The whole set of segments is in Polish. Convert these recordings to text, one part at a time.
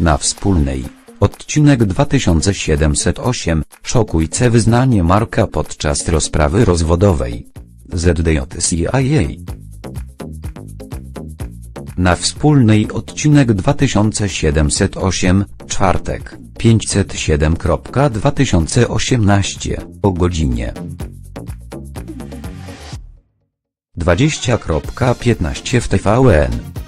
Na wspólnej. Odcinek 2708. Szokujce wyznanie Marka podczas rozprawy rozwodowej. ZDJ CIA. Na wspólnej odcinek 2708, czwartek, 507.2018, o godzinie 20.15 w TVN.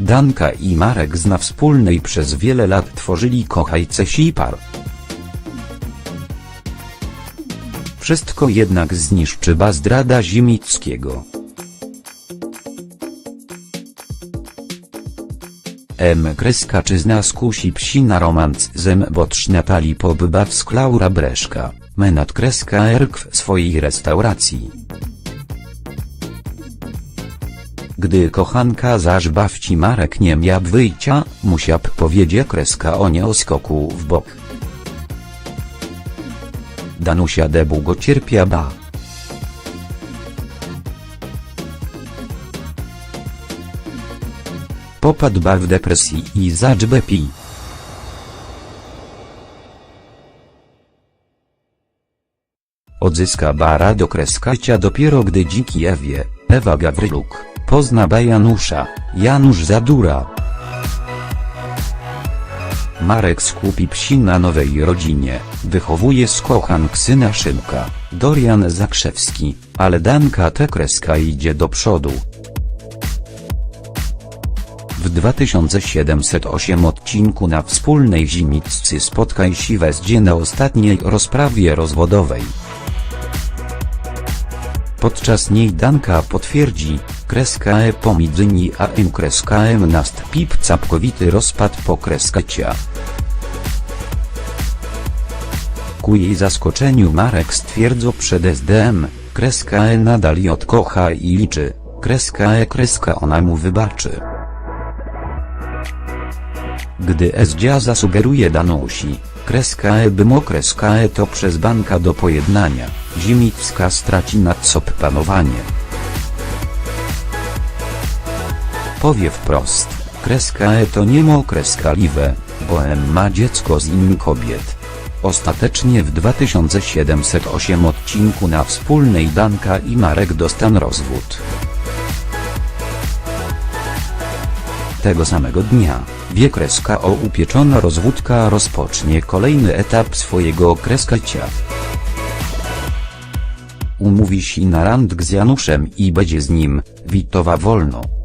Danka i Marek z na wspólnej przez wiele lat tworzyli kochajce sipar. Wszystko jednak zniszczyła zdrada Zimickiego. M. Kreska czy zna skusi psi na romans zem bocz Natalii Pobybawsk Laura Breszka, menat Kreska Erk w swojej restauracji. Gdy kochanka zaś bawci Marek nie miał wyjścia, musiał powiedzieć Kreska o nie o skoku w bok. Danusia długo cierpia ba. Popadł ba w depresji i zaczbę pi. Odzyska bara do kreskacia dopiero gdy dziki Ewie, Ewa Gawryluk, pozna ba Janusza, Janusz Zadura. Marek skupi psi na nowej rodzinie, wychowuje z syna Szymka, Dorian Zakrzewski, ale Danka te kreska idzie do przodu. W 2708 odcinku na wspólnej Zimiccy spotkaj siwe zdzie na ostatniej rozprawie rozwodowej. Podczas niej Danka potwierdzi, kreska e pomidzyni a m kreska m nastąpi całkowity rozpad po kreskacia. Ku jej zaskoczeniu Marek stwierdzo przed SDM, kreska e nadal ją kocha i liczy, kreska e kreska ona mu wybaczy. Gdy Ezdzia zasugeruje Danusi, kreska e bymo kreska e to przez banka do pojednania, Zimicka straci nad sob panowanie. Powie wprost, kreska e to nie mo kreska liwe, bo M ma dziecko z innym kobiet. Ostatecznie w 2708 odcinku na wspólnej Danka i Marek dostan rozwód. Tego samego dnia, wie kreska o upieczona rozwódka rozpocznie kolejny etap swojego kreskacia. Umówi się na randk z Januszem i będzie z nim, Witowa wolno.